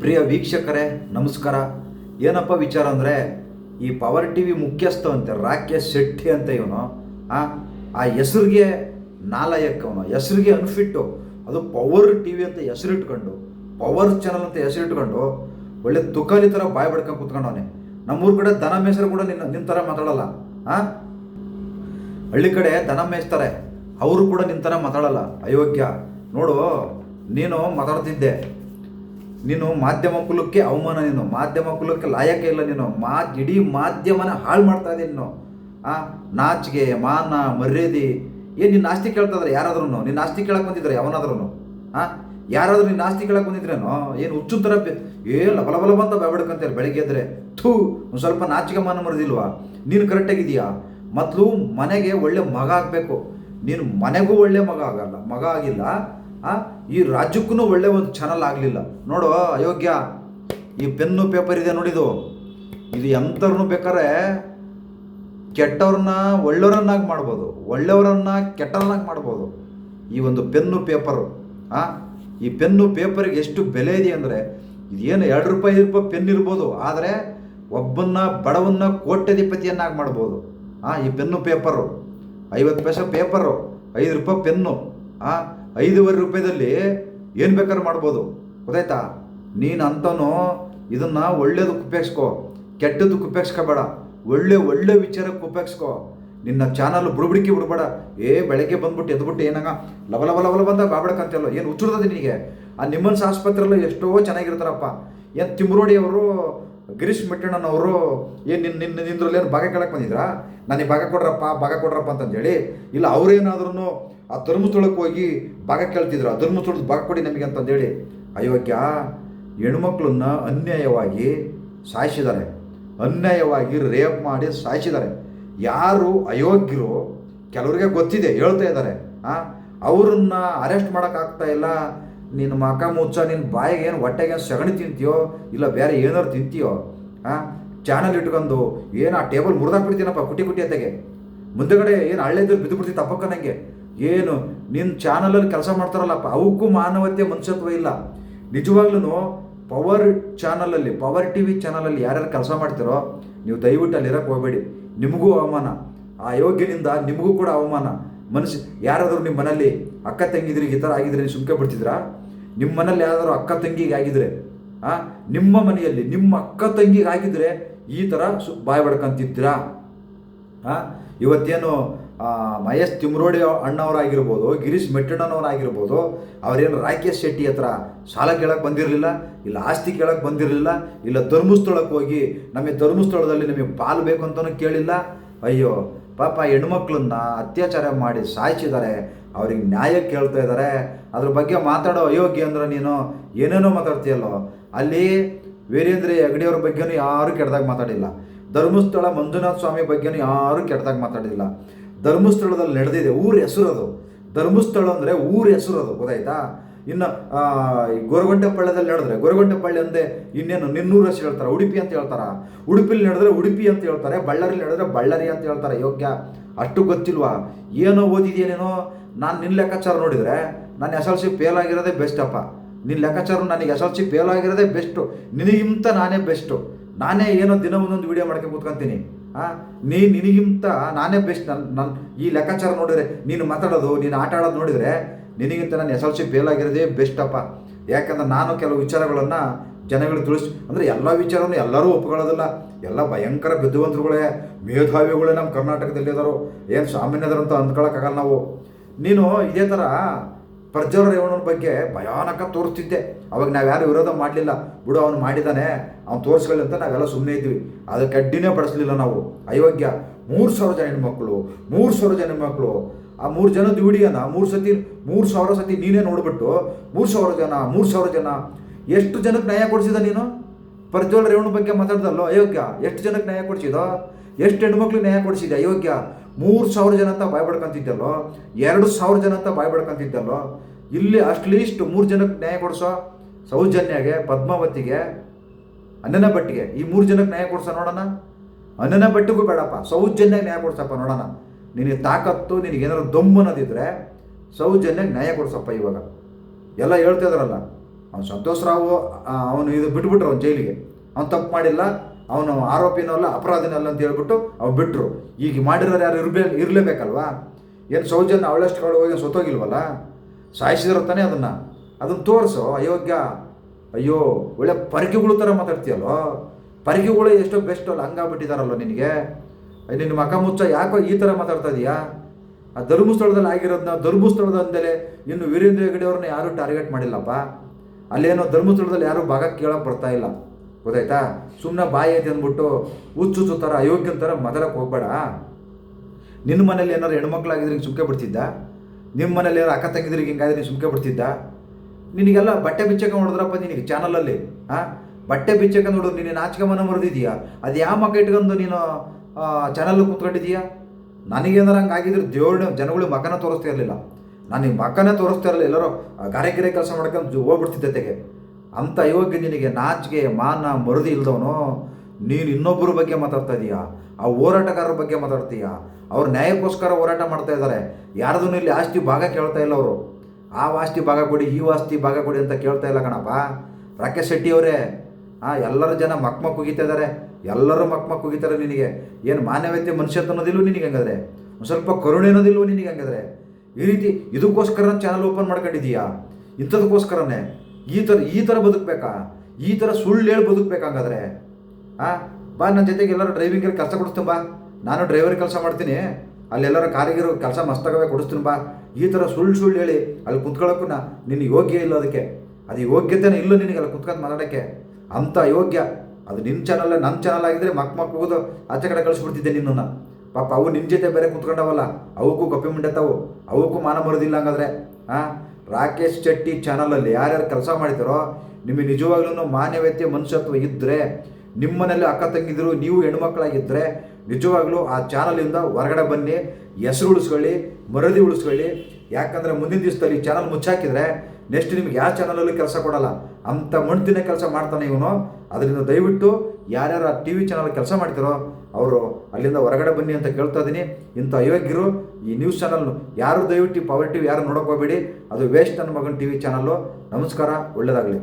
ಪ್ರಿಯ ವೀಕ್ಷಕರೇ, ನಮಸ್ಕಾರ. ಏನಪ್ಪ ವಿಚಾರ ಅಂದರೆ, ಈ ಪವರ್ ಟಿ ವಿ ಮುಖ್ಯಸ್ಥ ಅಂತೆ, ರಾಕೇಶ್ ಶೆಟ್ಟಿ ಅಂತ ಇವನು. ಆ ಆ ಹೆಸರಿಗೆ ನಾಲಯಕ್ಕವನು ಹೆಸರಿಗೆ ಅನ್ಫಿಟ್ಟು. ಅದು ಪವರ್ ಟಿ ವಿ ಅಂತ ಹೆಸರಿಟ್ಕೊಂಡು ಪವರ್ ಚಾನಲ್ ಅಂತ ಹೆಸರಿಟ್ಕೊಂಡು, ಒಳ್ಳೆ ತುಕಾಲಿ ಥರ ಬಾಯ್ ಬಡ್ಕೊಂಡು ಕೂತ್ಕೊಂಡವನೆ. ನಮ್ಮೂರ ಕಡೆ ದನ ಮೇಸರು ಕೂಡ ನಿನ್ನ ನಿನ್ನ ಥರ ಮಾತಾಡಲ್ಲ. ಆ? ಹಳ್ಳಿ ಕಡೆ ದನ ಮೇಯಿಸ್ತಾರೆ ಅವರು ಕೂಡ ನಿನ್ನ ಥರ ಮಾತಾಡಲ್ಲ. ಅಯೋಗ್ಯ. ನೋಡು, ನೀನು ಮಾತಾಡ್ತಿದ್ದೆ. ನೀನು ಮಾಧ್ಯಮ ಕುಲಕ್ಕೆ ಅವಮಾನ ನೀನು, ಮಾಧ್ಯಮ ಕುಲಕ್ಕೆ ಲಾಯಕ ಇಲ್ಲ ನೀನು, ಮಾ, ಇಡೀ ಮಾಧ್ಯಮನ ಹಾಳು ಮಾಡ್ತಾ ಇದ್ದೀನಿ ನೀನು. ಆ ನಾಚಿಗೆ ಮಾನ, ಮರ್ಯಾದೆ, ಏನು ನಿನ್ನ ಆಸ್ತಿ ಕೇಳ್ತಾ ಇದ್ರೆ ಯಾರಾದ್ರೂ ನಿನ್ನ ಆಸ್ತಿ ಕೇಳಕ್ಕೆ ಬಂದಿದ್ರೆ ಯಾವನಾದ್ರೂ ಆ, ಯಾರಾದ್ರೂ ನಿನ್ನ ಆಸ್ತಿ ಕೇಳಕ್ಕೆ ಬಂದಿದ್ರೇನೋ? ಏನು ಹುಚ್ಚು ಥರ ಏ ಲಬಲ ಬಲ ಬಂತ ಅಂತ ಬೇಬಡ್ಕಂತಾರೆ ಬೆಳಿಗ್ಗೆ ಎದ್ರೆ? ಥೂ, ಒಂದು ಸ್ವಲ್ಪ ನಾಚಿಕೆ ಮಾನ ಮರದಿಲ್ವಾ? ನೀನು ಕರೆಕ್ಟಾಗಿದೆಯಾ ಮೊದಲು ಮನೆಗೆ ಒಳ್ಳೆ ಮಗ ಆಗಬೇಕು. ನೀನು ಮನೆಗೂ ಒಳ್ಳೆ ಮಗ ಆಗಲ್ಲ, ಮಗ ಆಗಿಲ್ಲ. ಈ ರಾಜ್ಯಕ್ಕೂ ಒಳ್ಳೆ ಒಂದು ಚಾನಲ್ ಆಗಲಿಲ್ಲ. ನೋಡು, ಅಯೋಗ್ಯ. ಈ ಪೆನ್ನು ಪೇಪರ್ ಇದೆ ನೋಡಿದು ಇದು. ಎಂಥವ್ರನ್ನೂ ಬೇಕಾದ್ರೆ ಕೆಟ್ಟವ್ರನ್ನ ಒಳ್ಳೆಯವರನ್ನಾಗಿ ಮಾಡ್ಬೋದು. ಒಳ್ಳೆಯವರನ್ನ ಕೆಟ್ಟವ್ರನ್ನಾಗಿ ಮಾಡ್ಬೋದು. ಈ ಒಂದು ಪೆನ್ನು ಪೇಪರು ಆ? ಈ ಪೆನ್ನು ಪೇಪರಿಗೆ ಎಷ್ಟು ಬೆಲೆ ಇದೆ ಅಂದರೆ ಇದೇನು ಎರಡು ರೂಪಾಯಿ, ಐದು ರೂಪಾಯಿ ಪೆನ್ ಇರ್ಬೋದು. ಆದರೆ ಒಬ್ಬನ್ನ, ಬಡವನ್ನ ಕೋಟ್ಯಧಿಪತಿಯನ್ನಾಗಿ ಮಾಡ್ಬೋದು. ಆ, ಈ ಪೆನ್ನು ಪೇಪರು ಐವತ್ತು ಪೈಸೆ ಪೇಪರು ಐದು ರೂಪಾಯಿ ಪೆನ್ನು, ಆ? ಐದೂವರೆ ರೂಪಾಯಿದಲ್ಲಿ ಏನು ಬೇಕಾದ್ರೂ ಮಾಡ್ಬೋದು. ಗೊತ್ತಾಯ್ತಾ? ನೀನು ಅಂತನೂ ಇದನ್ನು ಒಳ್ಳೇದಕ್ಕೆ ಉಪಯೋಗಿಸ್ಕೋ ಕೆಟ್ಟದಕ್ಕೆ ಉಪಯೋಗಿಸ್ಕೋಬೇಡ ಒಳ್ಳೆ ಒಳ್ಳೆ ವಿಚಾರಕ್ಕೆ ಉಪಯೋಗಿಸ್ಕೋ ನಿನ್ನ ಚಾನಲ್ ಬುಡ್ಬಿಡಿಕೆ ಬಿಡ್ಬೇಡ. ಏ, ಬೆಳಗ್ಗೆ ಬಂದ್ಬಿಟ್ಟು ಎದ್ಬಿಟ್ಟು ಏನಂಗ ಲವಲ ಲವ ಬಂದ ಲವ ಅಂತ ಬಾಬಡ್ಕಂತಲ್ಲ ಏನು ಹುಚ್ಚುಡ್ತದೆ ನಿನಗೆ? ಆ ನಿಮ್ಮನ್ಸ್ ಆಸ್ಪತ್ರೆಲ್ಲ ಎಷ್ಟೋ ಚೆನ್ನಾಗಿರ್ತಾರಪ್ಪ. ಏನು ತಿಮ್ರೋಡಿ ಅವರು ಗಿರೀಶ್ ಮೆಟ್ಟಣ್ಣನವರು ಏನು ನಿನ್ನ ನಿನ್ನ ನಿಂದ್ರಲ್ಲಿ ಏನು ಭಾಗ ಕೇಳಕ್ಕೆ ಬಂದಿದ್ರಾ? ನನಗೆ ಭಾಗ ಕೊಡ್ರಪ್ಪ ಭಾಗ ಕೊಡ್ರಪ್ಪ ಅಂತಂದೇಳಿ, ಇಲ್ಲ ಅವರೇನಾದ್ರೂ ಆ ಧರ್ಮಸ್ಥಳಕ್ಕೆ ಹೋಗಿ ಭಾಗ ಕೇಳ್ತಿದ್ರು. ಆ ಧರ್ಮಸ್ಥಳದ ಭಾಗ ಕೊಡಿ ನಮಗೆ ಅಂತಂದೇಳಿ ಅಯೋಗ್ಯ ಹೆಣ್ಮಕ್ಳನ್ನ ಅನ್ಯಾಯವಾಗಿ ಸಾಯಿಸಿದ್ದಾರೆ. ಅನ್ಯಾಯವಾಗಿ ರೇಪ್ ಮಾಡಿ ಸಾಯಿಸಿದ್ದಾರೆ. ಯಾರು ಅಯೋಗ್ಯರು ಕೆಲವರಿಗೆ ಗೊತ್ತಿದೆ, ಹೇಳ್ತಾ ಇದ್ದಾರೆ. ಅವ್ರನ್ನ ಅರೆಸ್ಟ್ ಮಾಡೋಕ್ಕಾಗ್ತಾ ಇಲ್ಲ. ನಿನ್ನ ಮಕ ಮುಚ್ಚ, ನಿನ್ನ ಬಾಯಿಗೆ ಏನು ಹೊಟ್ಟೆಗೆ ಏನು ಸಗಣಿ ತಿಂತೀಯೋ, ಇಲ್ಲ ಬೇರೆ ಏನಾರು ತಿಂತೀಯೋ ಹಾಂ ಚಾನಲ್ ಇಟ್ಕೊಂಡು ಏನು ಆ ಟೇಬಲ್ ಮುರಿದಾಕ್ಬಿಡ್ತೀನಪ್ಪ ಕುಟಿ ಕುಟಿ ಅತ್ತೆಗೆ ಮುಂದೆಗಡೆ ಏನು ಹಳ್ಳೆದಲ್ಲಿ ಬಿದ್ದು ತಪ್ಪಕ್ಕ ನನಗೆ ಏನು ನಿನ್ನ ಚಾನಲಲ್ಲಿ ಕೆಲಸ ಮಾಡ್ತಾರಲ್ಲಪ್ಪ, ಅವಕ್ಕೂ ಮಾನವತೆ ಮನುಷ್ಯತ್ವ ಇಲ್ಲ. ನಿಜವಾಗ್ಲೂ ಪವರ್ ಚಾನಲಲ್ಲಿ, ಪವರ್ ಟಿ ವಿ ಚಾನಲಲ್ಲಿ ಯಾರ್ಯಾರು ಕೆಲಸ ಮಾಡ್ತೀರೋ, ನೀವು ದಯವಿಟ್ಟು ಅಲ್ಲಿರೋಕೆ ಹೋಗಬೇಡಿ. ನಿಮಗೂ ಅವಮಾನ. ಆ ಯೋಗ್ಯನಿಂದ ನಿಮಗೂ ಕೂಡ ಅವಮಾನ. ಮನುಷ್ಯ ಯಾರಾದರೂ ನಿಮ್ಮ ಮನೇಲಿ ಅಕ್ಕ ತಂಗಿದ್ರಿಗೆ ಈ ಥರ ಆಗಿದ್ರೆ ಸುಮ್ಕೆ ಬಿಡ್ತಿದ್ರಾ? ನಿಮ್ಮ ಮನೇಲಿ ಯಾರಾದರೂ ಅಕ್ಕ ತಂಗಿಗೆ ಆಗಿದ್ರೆ, ಆ, ನಿಮ್ಮ ಮನೆಯಲ್ಲಿ ನಿಮ್ಮ ಅಕ್ಕ ತಂಗಿಗೆ ಆಗಿದ್ರೆ ಈ ಥರ ಸು, ಬಾಯ್ ಬಡ್ಕಂತಿದ್ದೀರಾ? ಆ, ಇವತ್ತೇನು ಮಹೇಶ್ ತಿಮ್ರೋಡಿ ಅಣ್ಣವರಾಗಿರ್ಬೋದು, ಗಿರೀಶ್ ಮೆಟ್ಟಣ್ಣನವರಾಗಿರ್ಬೋದು, ಅವರೇನು ರಾಕೇಶ್ ಶೆಟ್ಟಿ ಹತ್ರ ಸಾಲ ಕೇಳಕ್ಕೆ ಬಂದಿರಲಿಲ್ಲ, ಇಲ್ಲ ಆಸ್ತಿ ಕೇಳಕ್ಕೆ ಬಂದಿರಲಿಲ್ಲ, ಇಲ್ಲ ಧರ್ಮಸ್ಥಳಕ್ಕೆ ಹೋಗಿ ನಮಗೆ ಧರ್ಮಸ್ಥಳದಲ್ಲಿ ನಮಗೆ ಪಾಲು ಬೇಕು ಅಂತಲೂ ಕೇಳಿಲ್ಲ? ಅಯ್ಯೋ ಪಾಪ ಹೆಣ್ಮಕ್ಳನ್ನ ಅತ್ಯಾಚಾರ ಮಾಡಿ ಸಾಯಿಸಿದ್ದಾರೆ, ಅವ್ರಿಗೆ ನ್ಯಾಯ ಕೇಳ್ತಾ ಇದ್ದಾರೆ. ಅದ್ರ ಬಗ್ಗೆ ಮಾತಾಡೋ ಅಯೋಗ್ಯ ಅಂದ್ರೆ ನೀನು ಏನೇನೋ ಮಾತಾಡ್ತೀಯಲ್ಲೋ, ಅಲ್ಲಿ ವೀರೇಂದ್ರ ಹೆಗಡೆಯವ್ರ ಬಗ್ಗೆನೂ ಯಾರೂ ಕೆಟ್ಟದಾಗ ಮಾತಾಡಿಲ್ಲ. ಧರ್ಮಸ್ಥಳ ಮಂಜುನಾಥ ಸ್ವಾಮಿ ಬಗ್ಗೆನೂ ಯಾರೂ ಕೆಟ್ಟದಾಗ ಮಾತಾಡಿಲ್ಲ. ಧರ್ಮಸ್ಥಳದಲ್ಲಿ ನಡೆದಿದೆ ಊರ ಹೆಸರು ಅದು ಧರ್ಮಸ್ಥಳ ಅಂದರೆ ಊರ ಹೆಸರು ಅದು ಗೊತ್ತಾಯ್ತಾ? ಇನ್ನು ಗೊರಗೊಂಟೆಪಳ್ಯದಲ್ಲಿ ನಡೆದ್ರೆ ಗೊರಗೊಂಟೆಪಳ್ಳಿ ಅಂದೆ ಇನ್ನೇನು ನಿನ್ನೂರು ವರ್ಷ ಹೇಳ್ತಾರೆ, ಉಡುಪಿ ಅಂತ ಹೇಳ್ತಾರ? ಉಡುಪಿಲಿ ನಡೆದ್ರೆ ಉಡುಪಿ ಅಂತ ಹೇಳ್ತಾರೆ ಬಳ್ಳಾರಿ ನಡೆದ್ರೆ ಬಳ್ಳಾರಿ ಅಂತ ಹೇಳ್ತಾರೆ, ಯೋಗ್ಯ? ಅಷ್ಟು ಗೊತ್ತಿಲ್ವಾ? ಏನೋ ಓದಿದೇನೇನೋ ನಾನು? ನಿನ್ನ ಲೆಕ್ಕಾಚಾರ ನೋಡಿದರೆ, ನಾನು ಎಸ್ ಎಲ್ ಸಿ ಫೇಲ್ ಆಗಿರೋದೇ ಬೆಸ್ಟಪ್ಪ ನಿನ್ನ ಲೆಕ್ಕಾಚಾರ ನನಗೆ ಎಸ್ ಎಲ್ ಸಿ ಫೇಲ್ ಆಗಿರೋದೇ ಬೆಸ್ಟು ನಿನಗಿಂತ ನಾನೇ ಬೆಸ್ಟು ನಾನೇ ಏನೋ ದಿನ ಒಂದೊಂದು ವಿಡಿಯೋ ಮಾಡ್ಕೊಂಡು ಕೂತ್ಕೊಂತೀನಿ. ಹಾಂ ನೀ ನಿನಗಿಂತ ನಾನೇ ಬೆಸ್ಟ್ ನನ್ನ ನನ್ನ ಈ ಲೆಕ್ಕಾಚಾರ ನೋಡಿದ್ರೆ, ನೀನು ಮಾತಾಡೋದು, ನೀನು ಆಟ ಆಡೋದು ನೋಡಿದರೆ ನಿನಗಿಂತ ನಾನು ಎಸ್ ಎಲ್ ಸಿ ಫೇಲ್ ಆಗಿರೋದೇ ಬೆಸ್ಟಪ್ಪ ಯಾಕಂದ್ರೆ ನಾನು ಕೆಲವು ವಿಚಾರಗಳನ್ನು ಜನಗಳು ತಿಳಿಸ್, ಅಂದರೆ ಎಲ್ಲ ವಿಚಾರವನ್ನು ಎಲ್ಲರೂ ಒಪ್ಕೊಳ್ಳೋದಿಲ್ಲ. ಎಲ್ಲ ಭಯಂಕರ ಬುದ್ಧಿವಂತರುಗಳೇ, ಮೇಧಾವಿಗಳೇ ನಮ್ಮ ಕರ್ನಾಟಕದಲ್ಲಿ ಇದ್ದಾರೋ ಏನು ಸಾಮಾನ್ಯದರು ಅಂತ ಅಂದ್ಕೊಳ್ಳೋಕ್ಕಾಗಲ್ಲ ನಾವು. ನೀನು ಇದೇ ಥರ ಪ್ರಜ್ವರ ರೇವಣ್ಣನ ಬಗ್ಗೆ ಭಯಾನಕ ತೋರಿಸ್ತಿದ್ದೆ. ಅವಾಗ ನಾವ್ಯಾರು ವಿರೋಧ ಮಾಡಲಿಲ್ಲ. ಬಿಡು, ಅವನು ಮಾಡಿದ್ದಾನೆ ಅವ್ನು ತೋರಿಸ್ಕೊಳ್ಳಿ ಅಂತ ನಾವೆಲ್ಲ ಸುಮ್ಮನೆ ಇದ್ವಿ. ಅದಕ್ಕೆ ಅಡ್ಡಿನೇ ಪಡಿಸ್ಲಿಲ್ಲ ನಾವು. ಅಯೋಗ್ಯ. ಮೂರು ಸಾವಿರ ಜನ ಹೆಣ್ಮಕ್ಳು, ಮೂರು ಸಾವಿರ ಜನ ಹೆಣ್ಮಕ್ಳು ಆ ಮೂರು ಜನದ ವಿಡಿಯೋನ ಮೂರು ಸತಿ, ಮೂರು ಸಾವಿರ ಸತಿ ನೀನೇ ನೋಡ್ಬಿಟ್ಟು, ಮೂರು ಸಾವಿರ ಜನ, ಮೂರು ಸಾವಿರ ಜನ, ಎಷ್ಟು ಜನಕ್ಕೆ ನ್ಯಾಯ ಕೊಡಿಸಿದ ನೀನು? ಪ್ರಜ್ವಲ್ ರೇವಣ ಬಗ್ಗೆ ಮಾತಾಡ್ದಲ್ಲೋ? ಅಯೋಗ್ಯ ಎಷ್ಟು ಜನಕ್ಕೆ ನ್ಯಾಯ ಕೊಡಿಸಿದೋ? ಎಷ್ಟು ಹೆಣ್ಮಕ್ಳಿಗೆ ನ್ಯಾಯ ಕೊಡಿಸಿದೆ ಅಯೋಗ್ಯ ಮೂರು ಸಾವಿರ ಜನ ಅಂತ ಬಡ್ಕೊಂತಿದ್ದಲ್ಲೋ ಎರಡು ಸಾವಿರ ಜನ ಅಂತ ಬಾಯ್ ಬಡ್ಕೊಂತಿದ್ದಲ್ಲೋ ಇಲ್ಲಿ ಅಟ್ಲೀಸ್ಟ್ ಮೂರು ಜನಕ್ಕೆ ನ್ಯಾಯ ಕೊಡಿಸೋ ಸೌಜನ್ಯಗೆ, ಪದ್ಮಾವತಿಗೆ ಅನ್ನನ ಭಟ್ಟಿಗೆ, ಈ ಮೂರು ಜನಕ್ಕೆ ನ್ಯಾಯ ಕೊಡ್ಸೋ ನೋಡೋಣ? ಅನ್ನನ ಭಟ್ಟಿಗೂ ಬೇಡಪ್ಪ ಸೌಜನ್ಯ ನ್ಯಾಯ ಕೊಡ್ಸಪ್ಪ ನೋಡೋಣ. ನಿನಗೆ ತಾಕತ್ತು, ನಿನಗೆ ಏನಾದ್ರು ದಮ್ಮು ಅನ್ನೋದಿದ್ರೆ ಸೌಜನ್ಯ ನ್ಯಾಯ ಕೊಡ್ಸಪ್ಪ ಇವಾಗ. ಎಲ್ಲ ಹೇಳ್ತಾ ಇದ್ರಲ್ಲ ಅವ್ನು ಸಂತೋಷ್ ರಾವ್ ಅವನು ಇದು ಬಿಟ್ಬಿಟ್ರು ಅವ್ನು ಜೈಲಿಗೆ. ಅವ್ನು ತಪ್ಪು ಮಾಡಿಲ್ಲ, ಅವನು ಆರೋಪಿನೂ ಅಲ್ಲ ಅಪರಾಧಿನೂ ಅಲ್ಲ ಅಂತ ಹೇಳ್ಬಿಟ್ಟು ಅವ್ನು ಬಿಟ್ಟರು ಈಗ ಮಾಡಿರೋರು ಯಾರು ಇರ್ಬೇ, ಇರಲೇಬೇಕಲ್ವಾ? ಏನು ಸೌಜನ್ಯ ಅವಳಷ್ಟು ಕಡೆ ಹೋಗಿ ಸೊತ್ತೋಗಿಲ್ವಲ್ಲ ಸಾಯಿಸಿದ್ರು ತಾನೇ ಅದನ್ನು? ಅದನ್ನು ತೋರಿಸು, ಅಯೋಗ್ಯ. ಅಯ್ಯೋ, ಒಳ್ಳೆ ಪರಕೆಗಳು ಥರ ಮಾತಾಡ್ತೀಯಲ್ಲೋ? ಪರಕೆಗಳು ಎಷ್ಟೋ ಬೆಸ್ಟ್ ಅಲ್ಲ ಹಂಗಾಗ್ಬಿಟ್ಟಿದಾರಲ್ಲ ನಿನಗೆ? ನಿನ್ನ ಮಕ ಮುಚ್ಚ ಯಾಕೋ ಈ ಥರ ಮಾತಾಡ್ತಾ ಇದೀಯಾ? ಆ ಧರ್ಮಸ್ಥಳದಲ್ಲಿ ಆಗಿರೋದನ್ನ ಧರ್ಮಸ್ಥಳದಂದಲೇ ಇನ್ನು ವೀರೇಂದ್ರ ಹೆಗಡೆ ಅವ್ರನ್ನ ಯಾರೂ ಟಾರ್ಗೆಟ್ ಮಾಡಿಲ್ಲಪ್ಪ. ಅಲ್ಲೇನೋ ಧರ್ಮಸ್ಥಳದಲ್ಲಿ ಯಾರೂ ಭಾಗ ಕೇಳೋಕೆ ಬರ್ತಾ ಇಲ್ಲ. ಗೊತ್ತಾಯ್ತಾ? ಸುಮ್ಮನೆ ಬಾಯಿ ಐತೆ ಅಂದ್ಬಿಟ್ಟು ಹುಚ್ಚು ಥರ ಅಯೋಗ್ಯನ ಥರ ಮಾತಾಡಕ್ಕೆ ಹೋಗ್ಬೇಡ. ನಿನ್ನ ಮನೇಲಿ ಏನಾರು ಹೆಣ್ಮಕ್ಳಾಗಿದ್ರೆ ಹಿಂಗೆ ಸುಮ್ಕೆ ಬಿಡ್ತಿದ್ದ? ನಿಮ್ಮ ಮನೇಲಿ ಏನಾರು ಅಕ್ಕ ತಂಗಿದ್ರಿಗೆ ಹಿಂಗಾದ್ರೆ ನೀನು ಸುಮ್ಕೆ ಬಿಡ್ತಿದ್ದ? ನಿನಗೆಲ್ಲ ಬಟ್ಟೆ ಬಿಚ್ಚಕ ನೋಡಿದ್ರಪ್ಪ ನಿನಗೆ ಚಾನಲಲ್ಲಿ ಹಾಂ ಬಟ್ಟೆ ಬಿಚ್ಚಕ ನೋಡು, ನೀನು ನಾಚಿಕೆ ಮನ ಮರೆದಿದೀಯಾ ಅದು ಯಾವ ಮಕ್ಕ ಇಟ್ಕೊಂಡು ನೀನು ಚಾನಲ್ ಕೂತ್ಕೊಂಡಿದೀಯಾ ನನಗೇನಾರ ಹಂಗೆ ಆಗಿದ್ರೆ ದೇವ್ರ ಜನಗಳು ಮಕನ ತೋರಿಸ್ತಾ ಇರಲಿಲ್ಲ. ನಾನು ನಿಮ್ಮ ಮಕನೇ ತೋರಿಸ್ತಾ ಇರಲಿಲ್ಲ. ಎಲ್ಲರೂ ಗಾರೆ ಗಿರೆ ಕೆಲಸ ಮಾಡ್ಕೊಂಡು ಹೋಗ್ಬಿಡ್ತಿದ್ದೆ ತೆಗೆ ಅಂಥ ಯೋಗ್ಯ ನಿನಗೆ ನಾಚಿಗೆ ಮಾನ, ಮರುದಿ ಇಲ್ದವನು ನೀನು ಇನ್ನೊಬ್ಬರ ಬಗ್ಗೆ ಮಾತಾಡ್ತಾ ಇದೀಯಾ? ಆ ಹೋರಾಟಗಾರರ ಬಗ್ಗೆ ಮಾತಾಡ್ತೀಯಾ? ಅವ್ರು ನ್ಯಾಯಕ್ಕೋಸ್ಕರ ಹೋರಾಟ ಮಾಡ್ತಾ ಇದ್ದಾರೆ ಯಾರ್ದೂ ಇಲ್ಲಿ ಆಸ್ತಿ ಭಾಗ ಕೇಳ್ತಾ ಇಲ್ಲ ಅವರು. ಆ ಆಸ್ತಿ ಭಾಗ ಕೊಡಿ, ಈ ಆಸ್ತಿ ಭಾಗ ಕೊಡಿ ಅಂತ ಕೇಳ್ತಾ ಇಲ್ಲ ಕಣಪ್ಪ. ರಾಕೇಶ್ ಶೆಟ್ಟಿ ಅವರೇ ಹಾಂ ಎಲ್ಲರೂ ಜನ ಮಕ್ಮ ಮಕ್ ಉಗಿತಾ ಇದ್ದಾರೆ. ಎಲ್ಲರೂ ಮಕ್ಮ ಕುಗಿತಾರೆ ನಿನಗೆ. ಏನು ಮಾನವೀಯತೆ ಮನುಷ್ಯತ್ವ ಅನ್ನೋದಿಲ್ವ ನಿನಗೆ ಹಂಗಾದ್ರೆ? ಒಂದು ಸ್ವಲ್ಪ ಕರುಣೆ ಅನ್ನೋದಿಲ್ವ ನಿನಗೆ ಹಂಗಾದ್ರೆ? ಈ ರೀತಿ ಇದಕ್ಕೋಸ್ಕರ ಚಾನಲ್ ಓಪನ್ ಮಾಡ್ಕೊಂಡಿದೀಯಾ ಇಂಥದಕ್ಕೋಸ್ಕರನೇ. ಈ ಥರ ಈ ಥರ ಬದುಕಬೇಕಾ? ಈ ಥರ ಸುಳ್ಳು ಹೇಳಿ ಬದುಕಬೇಕಾ ಹಂಗಾದ್ರೆ? ಹಾಂ ಬಾ ನನ್ನ ಜೊತೆಗೆ ಎಲ್ಲರೂ ಡ್ರೈವಿಂಗಲ್ಲಿ ಕೆಲಸ ಕೊಡಿಸ್ತೀನಿ ಬಾ. ನಾನು ಡ್ರೈವರ್ ಕೆಲಸ ಮಾಡ್ತೀನಿ. ಅಲ್ಲೆಲ್ಲರ ಕಾರಿಗಿರೋ ಕೆಲಸ ಮಸ್ತಾಗವೇ ಕೊಡಿಸ್ತೀನಿ ಬಾ. ಈ ಥರ ಸುಳ್ಳು ಸುಳ್ಳು ಹೇಳಿ ಅಲ್ಲಿ ಕುತ್ಕೊಳ್ಳೋಕ್ಕೂ ನಿನ್ನ ಯೋಗ್ಯ ಇಲ್ಲ ಅದಕ್ಕೆ. ಅದು ಯೋಗ್ಯತೆನೇ ಇಲ್ಲ ನಿನಗೆ ಅಲ್ಲಿ ಕುತ್ಕೊಂಡು ಮಾತಾಡೋಕ್ಕೆ. ಅಂಥ ಯೋಗ್ಯ. ಅದು ನಿನ್ನ ಚಾನಲ್ ನನ್ನ ಚಾನಲ್ ಆಗಿದ್ರೆ ಮಕ್ ಮಕ್ ಹೋಗೋದು ಆಚೆ ಕಡೆ ಕಳಿಸ್ಬಿಡ್ತಿದ್ದೆ ನಿನ್ನನ್ನು ಪಾಪ ಅವು ನಿನ್ನ ಜೊತೆ ಬೇರೆ ಕುತ್ಕೊಂಡವಲ್ಲ, ಅವಕ್ಕೂ ಕಪ್ಪಿ ಮುಂಡೆ ತಾವು ಅವಕ್ಕೂ ಮಾನ ಬರೋದಿಲ್ಲ ಹಂಗಾದ್ರೆ ಹಾಂ ರಾಕೇಶ್ ಶೆಟ್ಟಿ ಚಾನಲಲ್ಲಿ ಯಾರ್ಯಾರು ಕೆಲಸ ಮಾಡ್ತಾರೋ ನಿಮಗೆ ನಿಜವಾಗ್ಲೂ ಮಾನ್ಯವ್ಯತೆ ಮನುಷ್ಯತ್ವ ಇದ್ದರೆ ನಿಮ್ಮನೇಲಿ ಅಕ್ಕ ತಂಗಿದ್ರು, ನೀವು ಹೆಣ್ಮಕ್ಳಾಗಿದ್ದರೆ ನಿಜವಾಗ್ಲೂ ಆ ಚಾನಲಿಂದ ಹೊರಗಡೆ ಬನ್ನಿ, ಹೆಸರು ಉಳಿಸ್ಕೊಳ್ಳಿ, ಮರದಿ ಉಳಿಸ್ಕೊಳ್ಳಿ. ಯಾಕಂದರೆ ಮುಂದಿನ ದಿವಸದಲ್ಲಿ ಚಾನಲ್ ಮುಚ್ಚಾಕಿದ್ರೆ ನೆಕ್ಸ್ಟ್ ನಿಮ್ಗೆ ಯಾವ ಚಾನಲಲ್ಲೂ ಕೆಲಸ ಕೊಡಲ್ಲ ಅಂಥ ಮಣ್ತಿನ ಕೆಲಸ ಮಾಡ್ತಾನೆ ಇವನು. ಅದರಿಂದ ದಯವಿಟ್ಟು ಯಾರ್ಯಾರು ಆ ಟಿ ವಿ ಚಾನಲ್ ಕೆಲಸ ಮಾಡ್ತಿರೋ, ಅವರು ಅಲ್ಲಿಂದ ಹೊರಗಡೆ ಬನ್ನಿ ಅಂತ ಕೇಳ್ತಾ ಇದ್ದೀನಿ ಇಂಥ ಅಯೋಗ್ಯರು ಈ ನ್ಯೂಸ್ ಚಾನಲ್ ಯಾರು ದಯವಿಟ್ಟು ಪವರ್ ಟಿವಿ ಯಾರು ನೋಡೋಕೆ ಹೋಗಬೇಡಿ. ಅದು ವೇಸ್ಟ್ ನನ್ನ ಮಗನ ಟಿ ವಿ ಚಾನಲ್ಲು ನಮಸ್ಕಾರ ಒಳ್ಳೆಯದಾಗಲಿ